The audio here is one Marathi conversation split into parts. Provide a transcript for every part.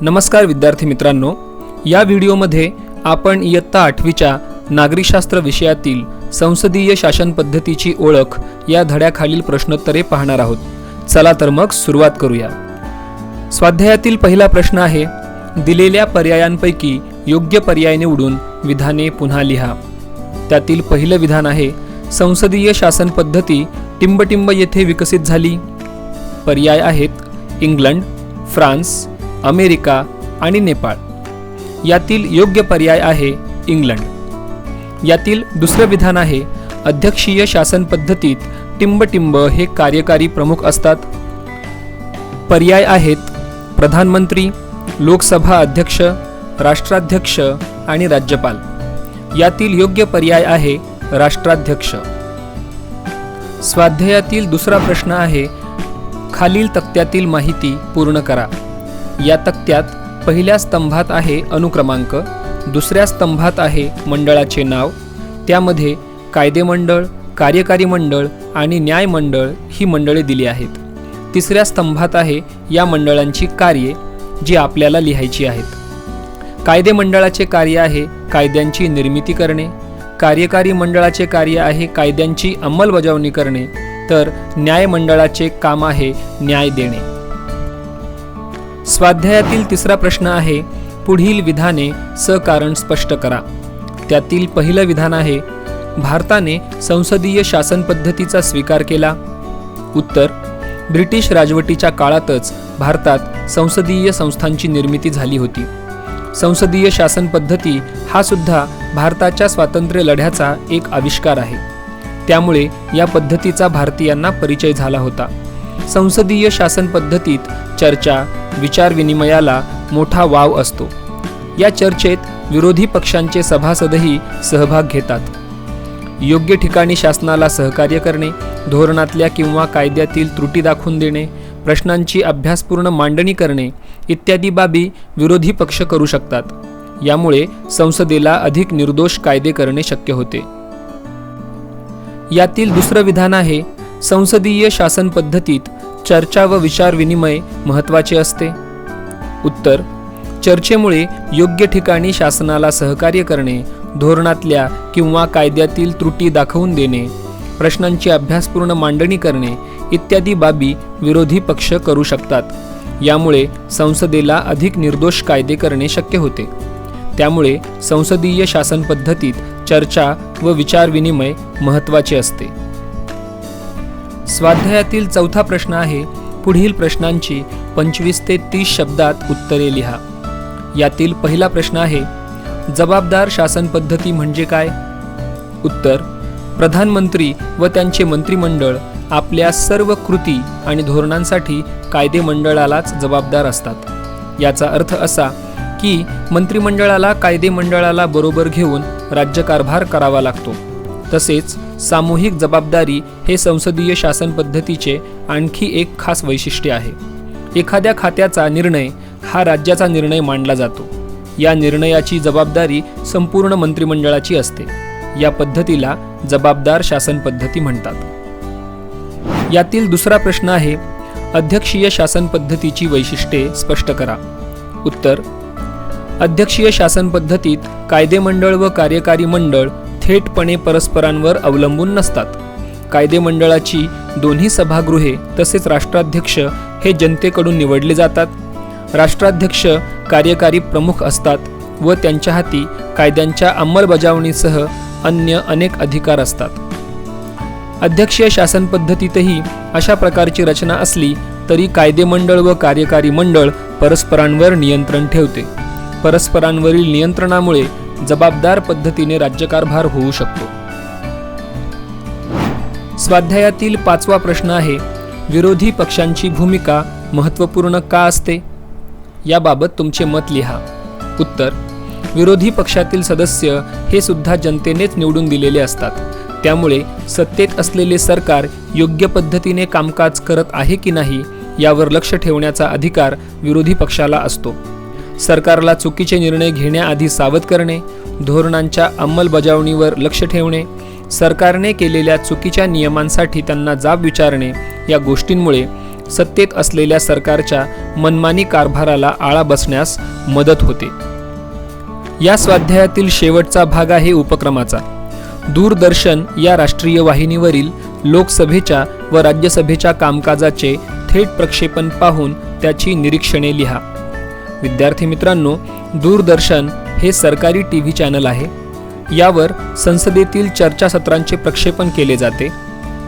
नमस्कार विद्यार्थी मित्रांनो या व्हिडिओमध्ये आपण इयत्ता आठवीच्या नागरिकशास्त्र विषयातील संसदीय शासन पद्धतीची ओळख या धड्याखालील प्रश्नोत्तरे पाहणार आहोत. चला तर मग सुरुवात करूया. स्वाध्यायातील पहिला प्रश्न आहे दिलेल्या पर्यायांपैकी योग्य पर्याय निवडून विधाने पुन्हा लिहा. त्यातील पहिलं विधान आहे संसदीय शासन पद्धती टिंबटिंब येथे विकसित झाली. पर्याय आहेत इंग्लंड फ्रान्स अमेरिका आणि नेपाळ. यातील योग्य पर्याय आहे इंग्लंड. यातील दुसरं विधान आहे अध्यक्षीय शासन पद्धतीत टिंबटिंब हे कार्यकारी प्रमुख असतात. पर्याय आहेत प्रधानमंत्री लोकसभा अध्यक्ष राष्ट्राध्यक्ष आणि राज्यपाल. यातील योग्य पर्याय आहे राष्ट्राध्यक्ष. स्वाध्यायातील दुसरा प्रश्न आहे खालील तक्त्यातील माहिती पूर्ण करा. या तक्त्यात पहिल्या स्तंभात आहे अनुक्रमांक दुसऱ्या स्तंभात आहे मंडळाचे नाव त्यामध्ये कायदे मंडळ कार्यकारी मंडळ आणि न्याय मंडळ ही मंडळे दिली आहेत. तिसऱ्या स्तंभात आहे या मंडळांची कार्ये जी आपल्याला लिहायची आहेत. कायदे मंडळाचे कार्य आहे कायद्यांची निर्मिती करणे कार्यकारी मंडळाचे कार्य आहे कायद्यांची अंमलबजावणी करणे तर न्याय मंडळाचे काम आहे न्याय देणे. स्वाध्यायातील तिसरा प्रश्न आहे पुढील विधाने सकारण स्पष्ट करा. त्यातील पहिलं विधान आहे भारताने संसदीय शासन पद्धतीचा स्वीकार केला. उत्तर ब्रिटिश राजवटीच्या काळातच भारतात संसदीय संस्थांची निर्मिती झाली होती. संसदीय शासन पद्धती हा सुद्धा भारताच्या स्वातंत्र्य लढ्याचा एक आविष्कार आहे. त्यामुळे या पद्धतीचा भारतीयांना परिचय झाला होता. संसदीय शासन पद्धतीत चर्चा विचारविनिमयाला मोठा वाव असतो. या चर्चेत विरोधी पक्षांचे सभासदही सहभाग घेतात. योग्य ठिकाणी शासनाला सहकार्य करणे धोरणातल्या किंवा कायद्यातील त्रुटी दाखवून देणे प्रश्नांची अभ्यासपूर्ण मांडणी करणे इत्यादी बाबी विरोधी पक्ष करू शकतात. यामुळे संसदेला अधिक निर्दोष कायदे करणे शक्य होते. यातील दुसरं विधान आहे संसदीय शासन पद्धतीत चर्चा व विचारविनिमय महत्त्वाचे असते. उत्तर चर्चेमुळे योग्य ठिकाणी शासनाला सहकार्य करणे धोरणातल्या किंवा कायद्यातील त्रुटी दाखवून देणे प्रश्नांची अभ्यासपूर्ण मांडणी करणे इत्यादी बाबी विरोधी पक्ष करू शकतात. यामुळे संसदेला अधिक निर्दोष कायदे करणे शक्य होते. त्यामुळे संसदीय शासन पद्धतीत चर्चा व विचारविनिमय महत्त्वाचे असते. स्वाध्यायातील चौथा प्रश्न आहे पुढील प्रश्नांची पंचवीस ते तीस शब्दात उत्तरे लिहा. यातील पहिला प्रश्न आहे जबाबदार शासन पद्धती म्हणजे काय? उत्तर प्रधानमंत्री व त्यांचे मंत्रिमंडळ आपल्या सर्व कृती आणि धोरणांसाठी कायदे मंडळालाच जबाबदार असतात. याचा अर्थ असा की मंत्रिमंडळाला कायदे मंडळाला बरोबर घेऊन राज्यकारभार करावा लागतो. तसेच सामूहिक जबाबदारी हे संसदीय शासन पद्धतीचे आणखी एक खास वैशिष्ट्य आहे. एखाद्या खात्याचा निर्णय हा राज्याचा निर्णय मानला जातो. या निर्णयाची जबाबदारी संपूर्ण मंत्रिमंडळाची असते. या पद्धतीला जबाबदार शासन पद्धती म्हणतात. यातील दुसरा प्रश्न आहे अध्यक्षीय शासन पद्धतीची वैशिष्ट्ये स्पष्ट करा. उत्तर अध्यक्षीय शासन पद्धतीत कायदेमंडळ व कार्यकारी मंडळ थेटपणे परस्परांवर अवलंबून नसतात. कायदे मंडळाची दोन्ही सभागृहे तसेच राष्ट्राध्यक्ष हे जनतेकडून निवडले जातात. राष्ट्राध्यक्ष कार्यकारी प्रमुख असतात व त्यांच्या हाती कायद्यांच्या अंमलबजावणीसह अन्य अनेक अधिकार असतात. अध्यक्षीय शासन पद्धतीतही अशा प्रकारची रचना असली तरी कायदे मंडळ व कार्यकारी मंडळ परस्परांवर नियंत्रण ठेवते. परस्परांवरील नियंत्रणामुळे जबाबदार पद्धतीने राज्यकारभार होऊ शकतो. स्वाध्यायातील पाचवा प्रश्न आहे विरोधी पक्षांची भूमिका महत्त्वपूर्ण का असते? याबाबत तुमचे मत लिहा. उत्तर विरोधी पक्षातील सदस्य हे सुद्धा जनतेनेच निवडून दिलेले असतात. त्यामुळे सत्तेत असलेले सरकार योग्य पद्धतीने कामकाज करत आहे की नाही यावर लक्ष ठेवण्याचा अधिकार विरोधी पक्षाला असतो. सरकारला चुकीचे निर्णय घेण्याआधी सावध करणे धोरणांच्या अंमलबजावणीवर लक्ष ठेवणे सरकारने केलेल्या चुकीच्या नियमांसाठी त्यांना जाब विचारणे या गोष्टींमुळे सत्तेत असलेल्या सरकारच्या मनमानी कारभाराला आळा बसण्यास मदत होते. या स्वाध्यायातील शेवटचा भाग आहे उपक्रमाचा. दूरदर्शन या राष्ट्रीय वाहिनीवरील लोकसभेच्या व राज्यसभेच्या कामकाजाचे थेट प्रक्षेपण पाहून त्याची निरीक्षणे लिहा. विद्यार्थी मित्रांनो दूरदर्शन हे सरकारी टी व्ही चॅनल आहे. यावर संसदेतील चर्चासत्रांचे प्रक्षेपण केले जाते.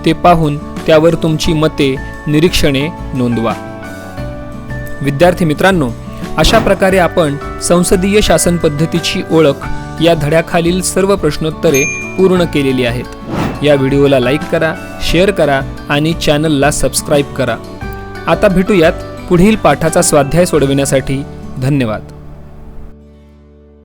ते पाहून त्यावर तुमची मते निरीक्षणे नोंदवा. विद्यार्थी मित्रांनो अशा प्रकारे आपण संसदीय शासन पद्धतीची ओळख या धड्याखालील सर्व प्रश्नोत्तरे पूर्ण केलेली आहेत. या व्हिडिओला लाईक करा शेअर करा आणि चॅनलला सबस्क्राईब करा. आता भेटूयात पुढील पाठाचा स्वाध्याय सोडविण्यासाठी. धन्यवाद.